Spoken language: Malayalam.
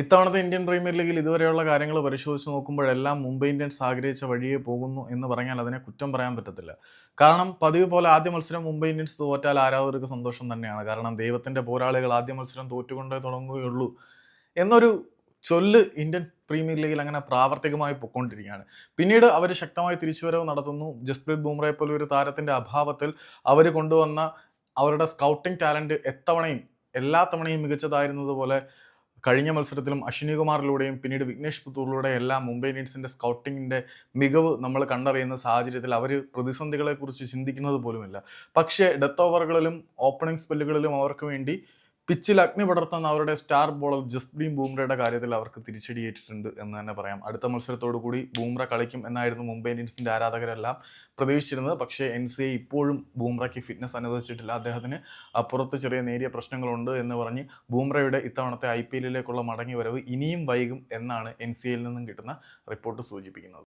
ഇത്തവണത്തെ ഇന്ത്യൻ പ്രീമിയർ ലീഗിൽ ഇതുവരെയുള്ള കാര്യങ്ങൾ പരിശോധിച്ച് നോക്കുമ്പോഴെല്ലാം മുംബൈ ഇന്ത്യൻസ് ആഗ്രഹിച്ച വഴിയേ പോകുന്നു എന്ന് പറഞ്ഞാൽ അതിനെ കുറ്റം പറയാൻ പറ്റത്തില്ല. കാരണം പതിവ് പോലെ ആദ്യ മത്സരം മുംബൈ ഇന്ത്യൻസ് തോറ്റാൽ ആരാധകർക്ക് സന്തോഷം തന്നെയാണ്. കാരണം ദൈവത്തിന്റെ പോരാളികൾ ആദ്യ മത്സരം തോറ്റുകൊണ്ടേ തുടങ്ങുകയുള്ളൂ എന്നൊരു ചൊല്ല് ഇന്ത്യൻ പ്രീമിയർ ലീഗിൽ അങ്ങനെ പ്രാവർത്തികമായി പൊക്കൊണ്ടിരിക്കുകയാണ് പിന്നീട് അവർ ശക്തമായി തിരിച്ചുവരവ് നടത്തുന്നു. ജസ്പ്രീത് ബുംറയെ പോലെ ഒരു താരത്തിന്റെ അഭാവത്തിൽ അവർ കൊണ്ടുവന്ന അവരുടെ സ്കൗട്ടിംഗ് ടാലന്റ് എത്തവണയും എല്ലാ തവണയും മികച്ചതായിരുന്നത് പോലെ കഴിഞ്ഞ മത്സരത്തിലും അശ്വിനി കുമാറിലൂടെയും പിന്നീട് വിഘ്നേഷ് പുത്തൂറിലൂടെ എല്ലാം മുംബൈ ഇന്ത്യൻസിന്റെ സ്കൗട്ടിങ്ങിന്റെ മികവ് നമ്മൾ കണ്ടറിയുന്ന സാഹചര്യത്തിൽ അവർ പ്രതിസന്ധികളെക്കുറിച്ച് ചിന്തിക്കുന്നത് പോലുമില്ല. പക്ഷേ ഡെത്ത് ഓവറുകളിലും ഓപ്പണിംഗ് സ്പെല്ലുകളിലും അവർക്ക് വേണ്ടി പിച്ചിൽ അഗ്നി പടർത്തുന്ന അവരുടെ സ്റ്റാർ ബോളർ ജസ്പ്രീം ബൂംറയുടെ കാര്യത്തിൽ അവർക്ക് തിരിച്ചടിയേറ്റിട്ടുണ്ട് എന്ന് തന്നെ പറയാം. അടുത്ത മത്സരത്തോടു കൂടി ബൂംറ കളിക്കും എന്നായിരുന്നു മുംബൈ ഇന്ത്യൻസിന്റെ ആരാധകരെല്ലാം പ്രതീക്ഷിച്ചിരുന്നത്. പക്ഷേ എൻ സി ഐ ഇപ്പോഴും ബൂംറയ്ക്ക് ഫിറ്റ്നസ് അനുവദിച്ചിട്ടില്ല. അദ്ദേഹത്തിന് അപ്പുറത്ത് ചെറിയ നേരിയ പ്രശ്നങ്ങളുണ്ട് എന്ന് പറഞ്ഞ് ബൂംറയുടെ ഇത്തവണത്തെ ഐ പി എല്ലിലേക്കുള്ള മടങ്ങി വരവ് ഇനിയും വൈകും എന്നാണ് എൻ സി ഐയിൽ നിന്നും കിട്ടുന്ന റിപ്പോർട്ട് സൂചിപ്പിക്കുന്നത്.